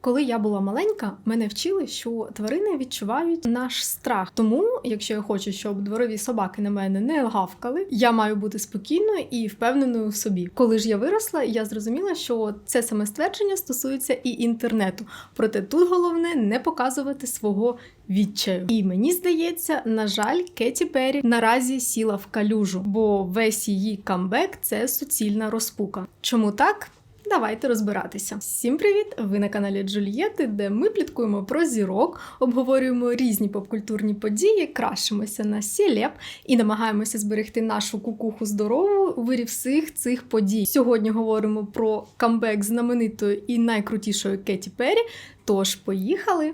Коли я була маленька, мене вчили, що тварини відчувають наш страх. Тому, якщо я хочу, щоб дворові собаки на мене не гавкали, я маю бути спокійною і впевненою в собі. Коли ж я виросла, я зрозуміла, що це саме ствердження стосується і інтернету. Проте тут головне не показувати свого відчаю. І мені здається, на жаль, Кеті Перрі наразі сіла в калюжу, бо весь її камбек це суцільна розпука. Чому так? Давайте розбиратися. Всім привіт! Ви на каналі Джульєти, де ми пліткуємо про зірок, обговорюємо різні попкультурні події, крашимося на сілеп і намагаємося зберегти нашу кукуху здорову у вирі всіх цих подій. Сьогодні говоримо про камбек знаменитої і найкрутішої Кеті Перрі. Тож поїхали!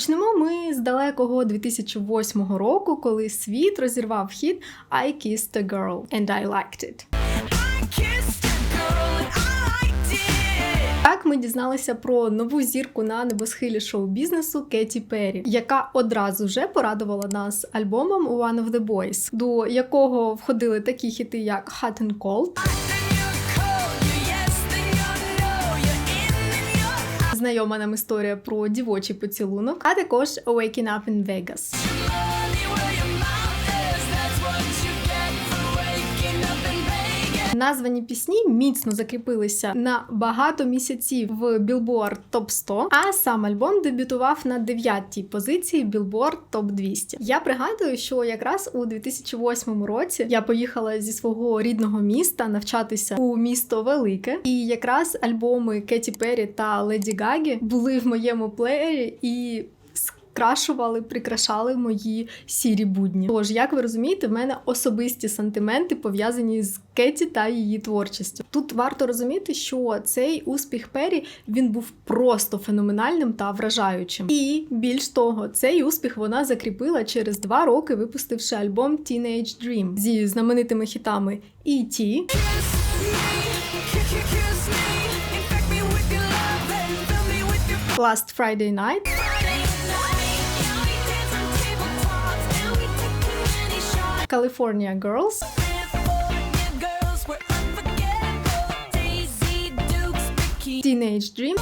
Почнемо ми з далекого 2008 року, коли світ розірвав хіт I Kissed a Girl and I Liked It. Так ми дізналися про нову зірку на небосхилі шоу-бізнесу Кеті Перрі, яка одразу вже порадувала нас альбомом One of the Boys, до якого входили такі хіти, як Hot and Cold, знайома нам історія про дівочий поцілунок, а також Waking Up in Vegas. Названі пісні міцно закріпилися на багато місяців в Billboard Top 100, а сам альбом дебютував на 9-й позиції Billboard Top 200. Я пригадую, що якраз у 2008 році я поїхала зі свого рідного міста навчатися у місто Велике, і якраз альбоми Кеті Перрі та Леді Гагі були в моєму плеєрі і скрашували, прикрашали мої сірі будні. Тож, як ви розумієте, в мене особисті сантименти пов'язані з Кеті та її творчістю. Тут варто розуміти, що цей успіх Пері він був просто феноменальним та вражаючим. І більш того, цей успіх вона закріпила через два роки, випустивши альбом Teenage Dream зі знаменитими хітами E.T., Last Friday Night California Girls Teenage Dream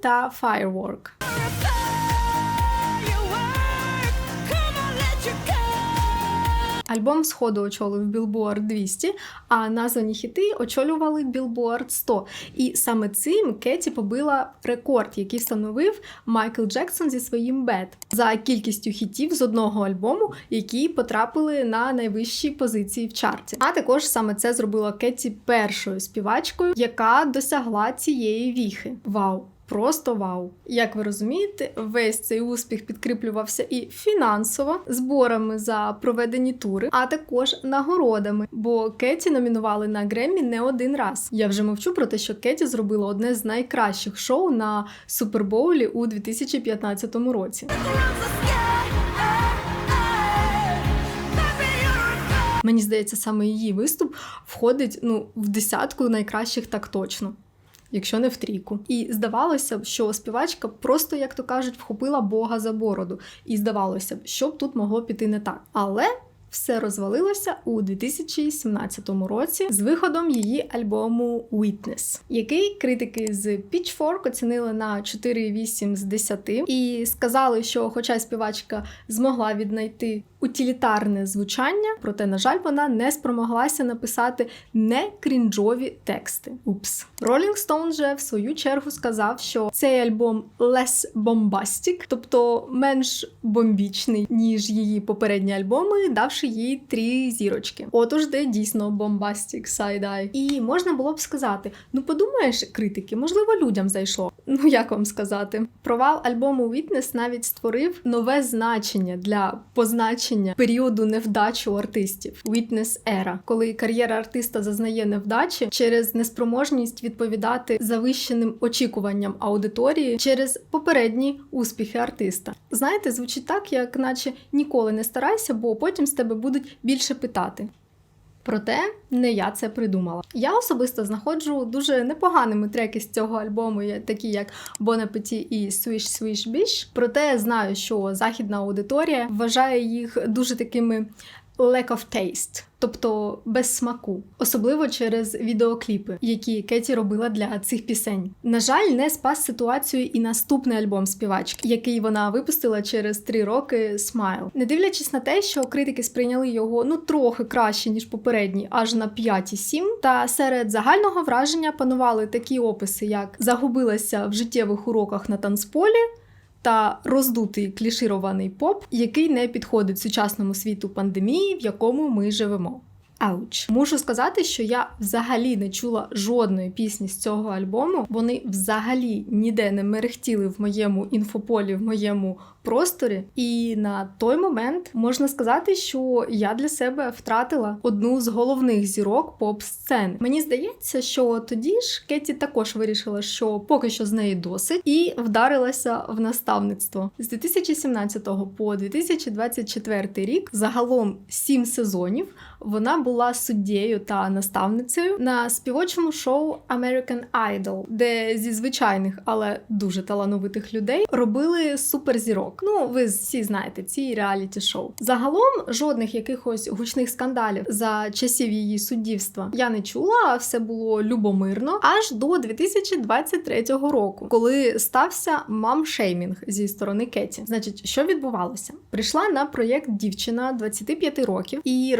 та Firework. Альбом сходу очолив Billboard 200, а названі хіти очолювали Billboard 100. І саме цим Кеті побила рекорд, який встановив Майкл Джексон зі своїм Bad за кількістю хітів з одного альбому, які потрапили на найвищі позиції в чарті. А також саме це зробила Кеті першою співачкою, яка досягла цієї віхи. Вау! Просто вау! Як ви розумієте, весь цей успіх підкріплювався і фінансово зборами за проведені тури, а також нагородами. Бо Кеті номінували на Греммі не один раз. Я вже мовчу про те, що Кеті зробила одне з найкращих шоу на Супербоулі у 2015 році. Мені здається, саме її виступ входить ну в десятку найкращих так точно якщо не в трійку. І здавалося б, що співачка просто, як то кажуть, вхопила Бога за бороду. І здавалося б, що б тут могло піти не так. Але. Все розвалилося у 2017 році з виходом її альбому Witness, який критики з Pitchfork оцінили на 4,8 з 10 і сказали, що, хоча співачка змогла віднайти утилітарне звучання, проте, на жаль, вона не спромоглася написати не крінжові тексти. Упс. Rolling Stone же в свою чергу сказав, що цей альбом less bombastic, тобто менш бомбічний, ніж її попередні альбоми, давши їй три зірочки. Отож, де дійсно бомбастік сайдай. І можна було б сказати: ну подумаєш, критики, можливо, людям зайшло. Ну як вам сказати, провал альбому Witness навіть створив нове значення для позначення періоду невдачі у артистів Witness Era, коли кар'єра артиста зазнає невдачі через неспроможність відповідати завищеним очікуванням аудиторії через попередні успіхи артиста. Знаєте, звучить так, як наче ніколи не старайся, бо потім з тебе будуть більше питати. Проте не я це придумала. Я особисто знаходжу дуже непоганими треки з цього альбому, такі як Bon Appetit і Swish Swish Bish. Проте знаю, що західна аудиторія вважає їх дуже такими lack of taste, тобто без смаку, особливо через відеокліпи, які Кеті робила для цих пісень. На жаль, не спас ситуацію і наступний альбом співачки, який вона випустила через три роки Smile. Не дивлячись на те, що критики сприйняли його ну трохи краще ніж попередній, аж на 5,7, Та серед загального враження панували такі описи, як загубилася в життєвих уроках на танцполі та роздутий кліширований поп, який не підходить сучасному світу пандемії, в якому ми живемо. Ауч. Мушу сказати, що я взагалі не чула жодної пісні з цього альбому. Вони взагалі ніде не мерехтіли в моєму інфополі, в моєму просторі. І на той момент можна сказати, що я для себе втратила одну з головних зірок поп-сцени. Мені здається, що тоді ж Кеті також вирішила, що поки що з неї досить, і вдарилася в наставництво з 2017 по 2024 рік. Загалом сім сезонів вона була суддєю та наставницею на співочому шоу American Idol, де зі звичайних, але дуже талановитих людей робили суперзірок. Ну, ви всі знаєте ці реаліті шоу. Загалом жодних якихось гучних скандалів за часів її суддівства я не чула, все було любомирно аж до 2023 року, коли стався мам-шеймінг зі сторони Кеті. Значить, що відбувалося? Прийшла на проєкт дівчина 25 років і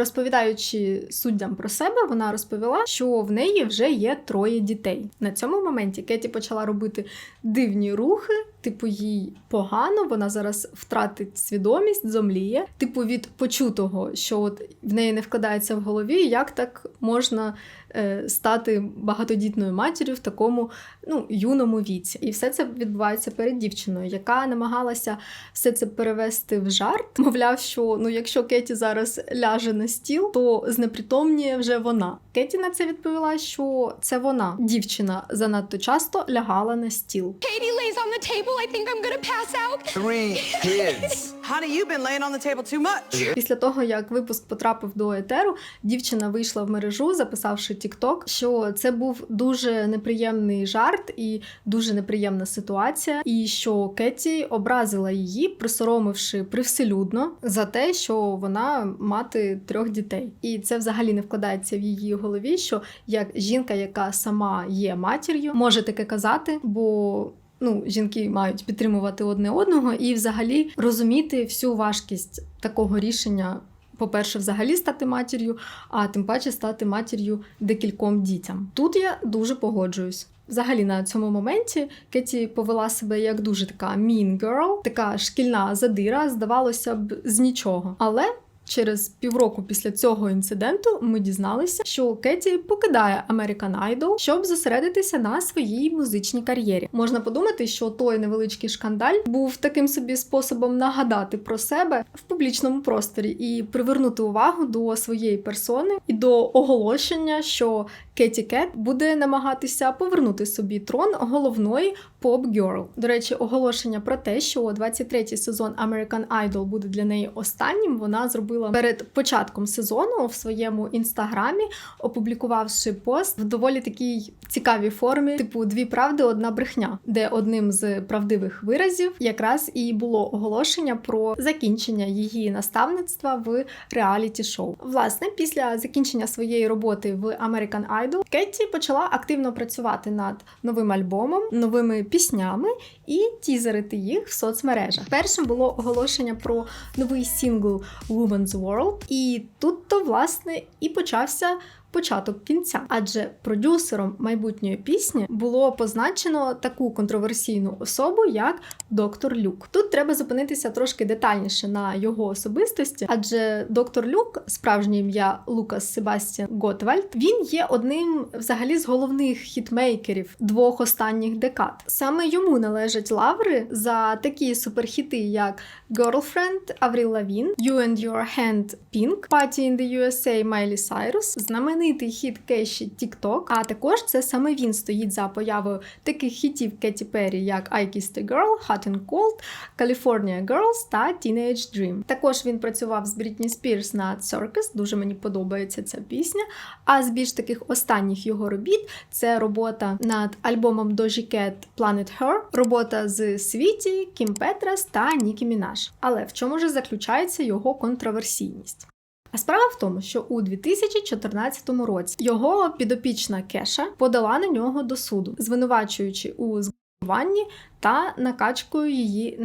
розповідаючи суддям про себе, вона розповіла, що в неї вже є троє дітей. На цьому моменті Кеті почала робити дивні рухи. Типу, їй погано, вона зараз втратить свідомість, зомліє. Типу, від почутого, що от в неї не вкладається в голові, як так можна е, стати багатодітною матір'ю в такому ну, юному віці. І все це відбувається перед дівчиною, яка намагалася все це перевести в жарт. Мовляв, що ну, якщо Кеті зараз ляже на стіл, то знепритомніє вже вона. Кеті на це відповіла, що це вона, дівчина, занадто часто лягала на стіл. Katie lays on the table. I think I'm gonna pass out. Three kids. Honey, you've been laying on the table too much. Після того, як випуск потрапив до етеру, дівчина вийшла в мережу, записавши TikTok, що це був дуже неприємний жарт і дуже неприємна ситуація, і що Кеті образила її, присоромивши привселюдно за те, що вона мати трьох дітей. І це взагалі не вкладається в її голові, що як жінка, яка сама є матір'ю, може таке казати, бо. Ну, жінки мають підтримувати одне одного і взагалі розуміти всю важкість такого рішення. По-перше, взагалі стати матір'ю, а тим паче стати матір'ю декільком дітям. Тут я дуже погоджуюсь. Взагалі на цьому моменті Кеті повела себе як дуже така mean girl, така шкільна задира, здавалося б, з нічого. Але Через півроку після цього інциденту ми дізналися, що Кеті покидає American Idol, щоб зосередитися на своїй музичній кар'єрі. Можна подумати, що той невеличкий шкандаль був таким собі способом нагадати про себе в публічному просторі і привернути увагу до своєї персони і до оголошення, що Кеті Кет буде намагатися повернути собі трон головної поп-герл. До речі, оголошення про те, що 23-й сезон American Idol буде для неї останнім. Вона зробила перед початком сезону в своєму інстаграмі, опублікувавши пост в доволі такій цікавій формі, типу дві правди, одна брехня, де одним з правдивих виразів якраз і було оголошення про закінчення її наставництва в реаліті шоу. Власне, після закінчення своєї роботи в American Idol Кетті почала активно працювати над новим альбомом, новими піснями і тізерити їх в соцмережах. Першим було оголошення про новий сингл Woman's World, і тут то власне і почався. Початок кінця, адже продюсером майбутньої пісні було позначено таку контроверсійну особу, як доктор Люк. Тут треба зупинитися трошки детальніше на його особистості, адже доктор Люк, справжнє ім'я Лукас Себастьян Готвальд, він є одним взагалі з головних хітмейкерів двох останніх декад. Саме йому належать лаври за такі суперхіти, як Girlfriend, Avril Lavigne, You and Your Hand Pink, Party in the USA Miley Cyrus, знаменитий знаменитий хіт Кеші TikTok, а також це саме він стоїть за появою таких хітів Кеті Перрі, як I Kissed a Girl, Hot and Cold, California Girls та Teenage Dream. Також він працював з Брітні Спірс над Circus, дуже мені подобається ця пісня. А з більш таких останніх його робіт це робота над альбомом Doja Cat Planet Her, робота з Світі, Кім Петрас та Нікі Мінаш. Але в чому ж заключається його контроверсійність? А справа в тому, що у 2014 році його підопічна Кеша подала на нього до суду, звинувачуючи у зґвалтуванні та накачкою її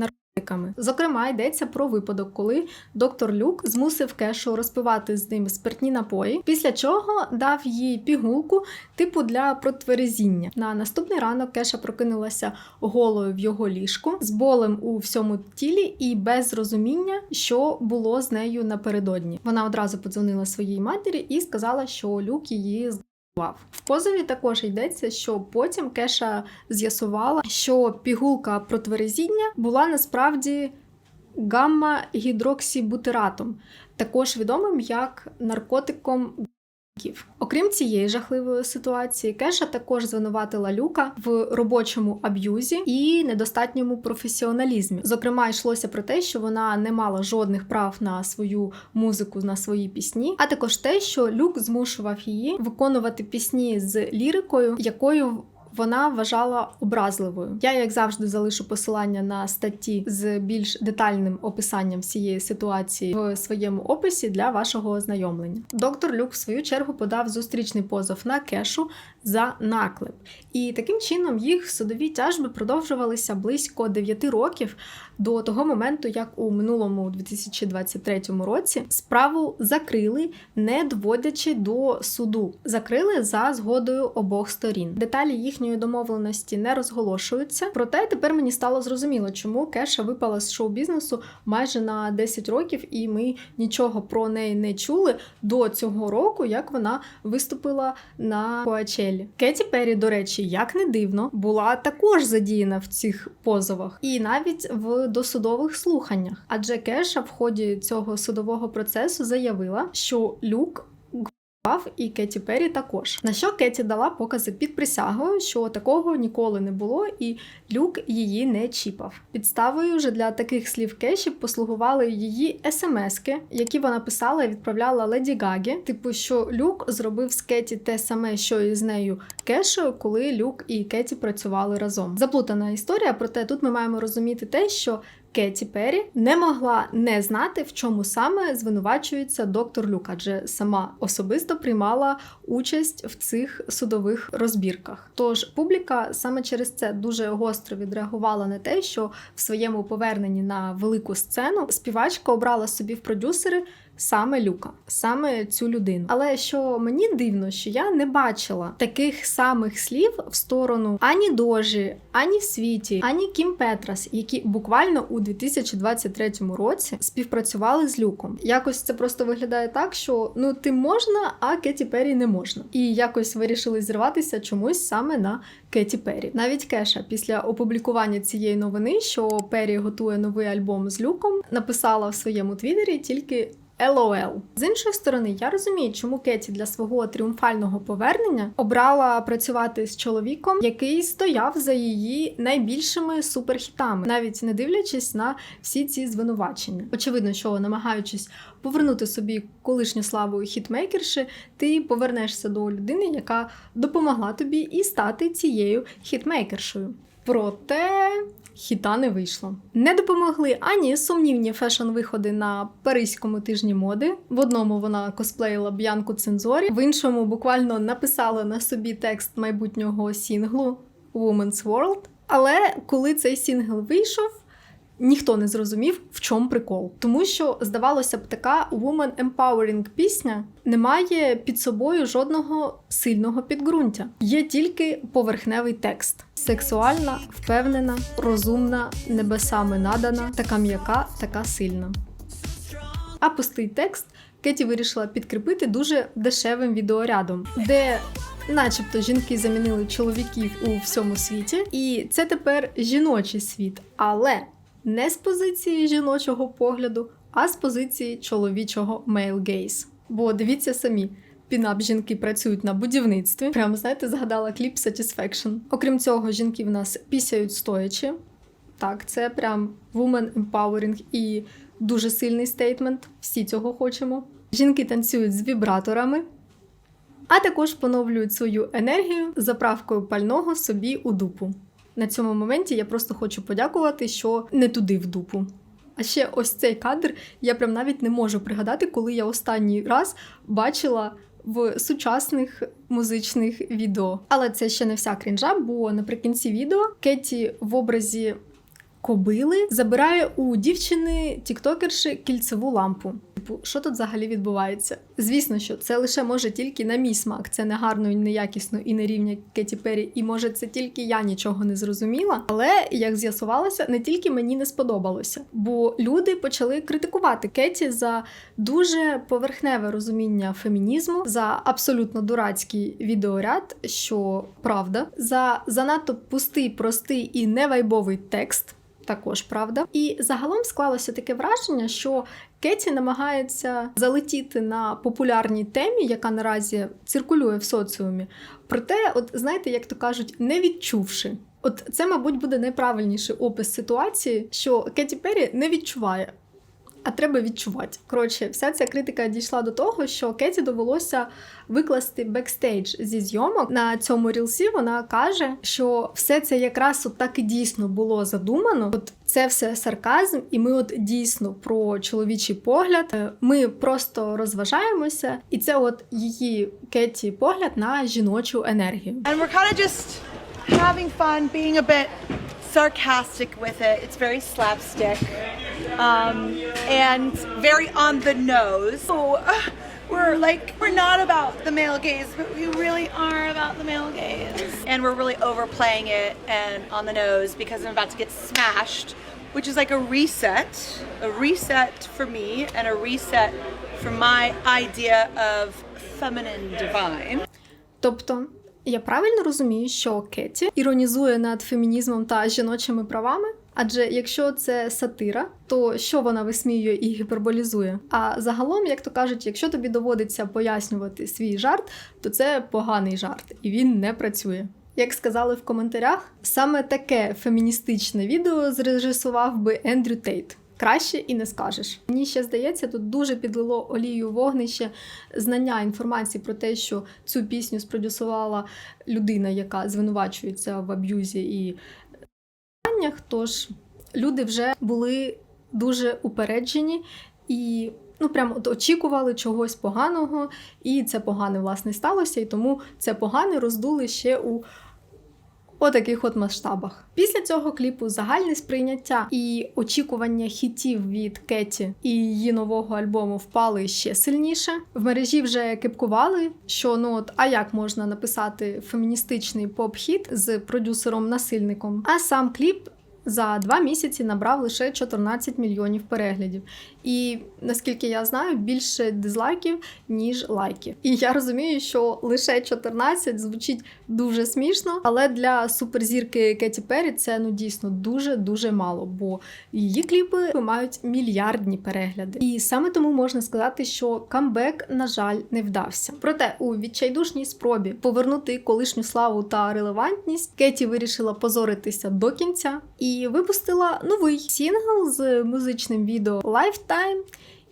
наркотиками. Зокрема, йдеться про випадок, коли доктор Люк змусив Кешу розпивати з ним спиртні напої, після чого дав їй пігулку типу для протверезіння. На наступний ранок Кеша прокинулася голою в його ліжку з болем у всьому тілі і без розуміння, що було з нею напередодні. Вона одразу подзвонила своїй матері і сказала, що Люк її. В позові також йдеться, що потім Кеша з'ясувала, що пігулка протверезіння була насправді гамма-гідроксібутиратом, також відомим як наркотиком. Окрім цієї жахливої ситуації, Кеша також звинуватила Люка в робочому аб'юзі і недостатньому професіоналізмі. Зокрема, йшлося про те, що вона не мала жодних прав на свою музику, на свої пісні, а також те, що Люк змушував її виконувати пісні з лірикою, якою вона вважала образливою. Я, як завжди, залишу посилання на статті з більш детальним описанням всієї ситуації в своєму описі для вашого ознайомлення. Доктор Люк, в свою чергу, подав зустрічний позов на кешу за наклеп. І таким чином їх судові тяжби продовжувалися близько 9 років до того моменту, як у минулому 2023 році справу закрили, не доводячи до суду. Закрили за згодою обох сторін. Деталі їхньої домовленості не розголошуються. Проте тепер мені стало зрозуміло, чому Кеша випала з шоу-бізнесу майже на 10 років, і ми нічого про неї не чули до цього року, як вона виступила на Коачелі. Кеті Перрі, до речі, як не дивно, була також задіяна в цих позовах, і навіть в досудових слуханнях. Адже Кеша в ході цього судового процесу заявила, що Люк. І Кеті Перрі також. На що Кеті дала покази під присягою, що такого ніколи не було, і Люк її не чіпав. Підставою вже для таких слів Кеші послугували її смски, які вона писала і відправляла Леді Гагі. Типу, що Люк зробив з Кеті те саме, що і з нею Кешою, коли Люк і Кеті працювали разом. Заплутана історія, проте тут ми маємо розуміти те, що Кеті Перрі не могла не знати, в чому саме звинувачується доктор Люк, адже сама особисто приймала участь в цих судових розбірках. Тож публіка саме через це дуже гостро відреагувала на те, що в своєму поверненні на велику сцену співачка обрала собі в продюсери. Саме Люка, саме цю людину. Але що мені дивно, що я не бачила таких самих слів в сторону ані Дожі, ані Світі, ані Кім Петрас, які буквально у 2023 році співпрацювали з Люком. Якось це просто виглядає так, що ну ти можна, а Кеті Перрі не можна. І якось вирішили зірватися чомусь саме на Кеті Перрі. Навіть Кеша після опублікування цієї новини, що Перрі готує новий альбом з Люком, написала в своєму твіттері тільки. LOL. З іншої сторони, я розумію, чому Кеті для свого тріумфального повернення обрала працювати з чоловіком, який стояв за її найбільшими суперхітами, навіть не дивлячись на всі ці звинувачення. Очевидно, що намагаючись повернути собі колишню славу хітмейкерши, ти повернешся до людини, яка допомогла тобі і стати цією хітмейкершою. Проте хіта не вийшло. Не допомогли ані сумнівні фешн-виходи на паризькому тижні моди. В одному вона косплеїла Б'янку Цензорі, в іншому буквально написала на собі текст майбутнього сінглу Woman's World. Але коли цей сінгл вийшов, ніхто не зрозумів, в чому прикол. Тому що, здавалося б, така woman empowering пісня не має під собою жодного сильного підґрунтя. Є тільки поверхневий текст. Сексуальна, впевнена, розумна, небесами надана, така м'яка, така сильна. А пустий текст Кеті вирішила підкріпити дуже дешевим відеорядом, де, начебто, жінки замінили чоловіків у всьому світі, і це тепер жіночий світ, але не з позиції жіночого погляду, а з позиції чоловічого male gaze. Бо дивіться самі. Пінап жінки працюють на будівництві. Прямо знаєте, згадала кліп Satisfaction. Окрім цього, жінки в нас пісяють стоячи. Так, це прям woman empowering і дуже сильний стейтмент. Всі цього хочемо. Жінки танцюють з вібраторами, а також поновлюють свою енергію заправкою пального собі у дупу. На цьому моменті я просто хочу подякувати, що не туди в дупу. А ще ось цей кадр я прям навіть не можу пригадати, коли я останній раз бачила в сучасних музичних відео. Але це ще не вся крінжа, бо наприкінці відео Кеті в образі кобили забирає у дівчини тіктокерши кільцеву лампу. Типу, що тут взагалі відбувається? Звісно, що це лише може тільки на мій смак. Це не гарно, і не якісно і не рівня Кеті Перрі. І може це тільки я нічого не зрозуміла. Але як з'ясувалося, не тільки мені не сподобалося, бо люди почали критикувати Кеті за дуже поверхневе розуміння фемінізму, за абсолютно дурацький відеоряд, що правда, за занадто пустий, простий і невайбовий текст. Також правда, і загалом склалося таке враження, що Кеті намагається залетіти на популярній темі, яка наразі циркулює в соціумі. Проте, от знаєте, як то кажуть, не відчувши. От це, мабуть, буде найправильніший опис ситуації, що Кеті Перрі не відчуває. А треба відчувати. Коротше, вся ця критика дійшла до того, що Кеті довелося викласти бекстейдж зі зйомок. На цьому рілсі вона каже, що все це якраз от так і дійсно було задумано. От це все сарказм, і ми от дійсно про чоловічий погляд. Е, Ми просто розважаємося, і це от її Кеті погляд на жіночу енергію. And we're kind of just having fun, being a bit sarcastic with it. It's very slapstick um, and very on the nose. So uh, we're like, we're not about the male gaze, but we really are about the male gaze. And we're really overplaying it and on the nose because I'm about to get smashed, which is like a reset, a reset for me and a reset for my idea of feminine divine. Тобто, я правильно розумію, що Кеті іронізує над фемінізмом та жіночими правами? Адже якщо це сатира, то що вона висміює і гіперболізує? А загалом, як то кажуть, якщо тобі доводиться пояснювати свій жарт, то це поганий жарт, і він не працює. Як сказали в коментарях, саме таке феміністичне відео зрежисував би Ендрю Тейт. Краще і не скажеш. Мені ще здається, тут дуже підлило олію вогнище знання інформації про те, що цю пісню спродюсувала людина, яка звинувачується в аб'юзі і питаннях. Тож люди вже були дуже упереджені і ну прямо от очікували чогось поганого, і це погане власне сталося, і тому це погане роздули ще у у таких от масштабах. Після цього кліпу загальне сприйняття і очікування хітів від Кеті і її нового альбому впали ще сильніше. В мережі вже кипкували, що ну от а як можна написати феміністичний поп-хіт з продюсером-насильником. А сам кліп. За два місяці набрав лише 14 мільйонів переглядів. І наскільки я знаю, більше дизлайків, ніж лайків. І я розумію, що лише 14 звучить дуже смішно, але для суперзірки Кеті Перрі це ну дійсно дуже дуже мало, бо її кліпи мають мільярдні перегляди. І саме тому можна сказати, що камбек, на жаль, не вдався. Проте у відчайдушній спробі повернути колишню славу та релевантність Кеті вирішила позоритися до кінця і випустила новий сінгл з музичним відео Lifetime.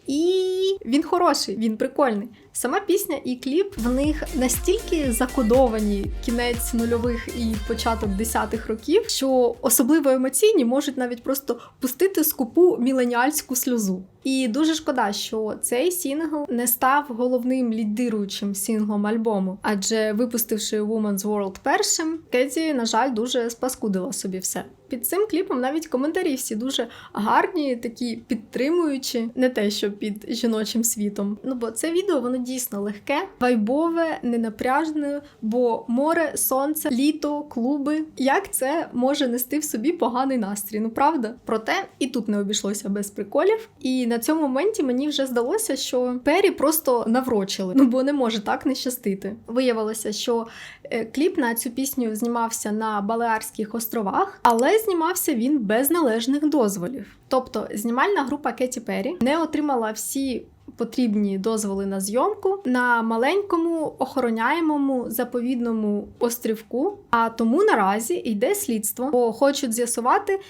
І він хороший, він прикольний. Сама пісня і кліп в них настільки закодовані кінець нульових і початок десятих років, що особливо емоційні можуть навіть просто пустити скупу міленіальську сльозу. І дуже шкода, що цей сінгл не став головним лідируючим сінглом альбому, адже випустивши Woman's World першим, Кеті, на жаль, дуже спаскудила собі все. Під цим кліпом навіть коментарі всі дуже гарні, такі підтримуючі, не те, що під жіночим світом. Ну бо це відео воно дійсно легке, вайбове, ненапряжне, бо море, сонце, літо, клуби. Як це може нести в собі поганий настрій? Ну правда? Проте і тут не обійшлося без приколів. І на цьому моменті мені вже здалося, що Пері просто наврочили, ну бо не може так не щастити. Виявилося, що е, кліп на цю пісню знімався на Балеарських островах, але знімався він без належних дозволів. Тобто знімальна група Кеті Перрі не отримала всі потрібні дозволи на зйомку на маленькому охороняємому заповідному острівку. А тому наразі йде слідство, бо хочуть з'ясувати,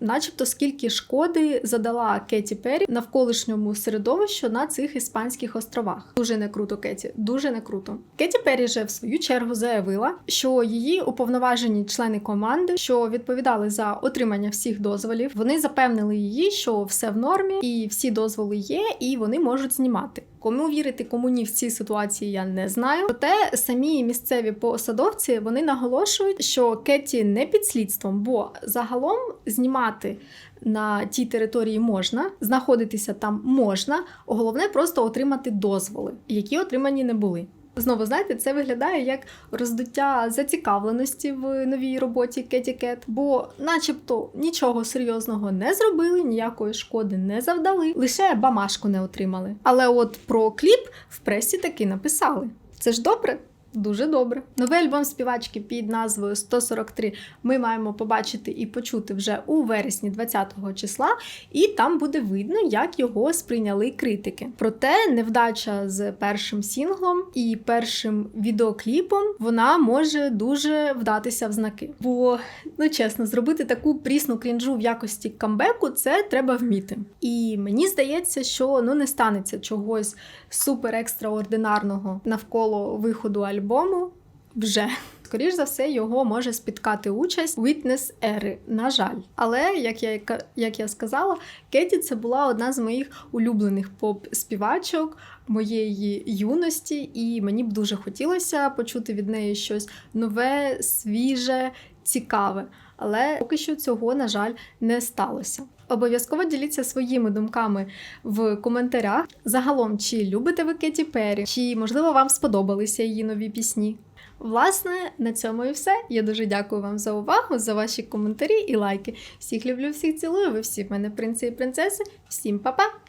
начебто, скільки шкоди задала Кеті Перрі навколишньому середовищу на цих іспанських островах. Дуже не круто, Кеті, дуже не круто. Кеті Перрі же в свою чергу заявила, що її уповноважені члени команди, що відповідали за отримання всіх дозволів, вони запевнили її, що все в нормі, і всі дозволи є, і вони можуть знімати. Кому вірити, кому ні в цій ситуації я не знаю. Проте самі місцеві посадовці вони наголошують, що Кеті не під слідством, бо загалом знімати на тій території можна, знаходитися там можна. Головне просто отримати дозволи, які отримані не були. Знову знаєте, це виглядає як роздуття зацікавленості в новій роботі Кеті Кет, бо, начебто, нічого серйозного не зробили, ніякої шкоди не завдали, лише бамашку не отримали. Але от про кліп в пресі таки написали. Це ж добре. Дуже добре. Новий альбом співачки під назвою 143 ми маємо побачити і почути вже у вересні 20-го числа, і там буде видно, як його сприйняли критики. Проте невдача з першим сінглом і першим відеокліпом вона може дуже вдатися в знаки. Бо, ну чесно, зробити таку прісну крінжу в якості камбеку це треба вміти. І мені здається, що ну не станеться чогось супер екстраординарного навколо виходу альбому вже. Скоріш за все, його може спіткати участь Witness Ери, на жаль. Але як я як я сказала, Кеті це була одна з моїх улюблених поп-співачок моєї юності, і мені б дуже хотілося почути від неї щось нове, свіже, цікаве. Але поки що цього, на жаль, не сталося. Обов'язково діліться своїми думками в коментарях. Загалом, чи любите ви Кеті Перрі, чи можливо вам сподобалися її нові пісні. Власне, на цьому і все. Я дуже дякую вам за увагу, за ваші коментарі і лайки. Всіх люблю, всіх цілую. Ви всі в мене принци і принцеси. Всім па-па!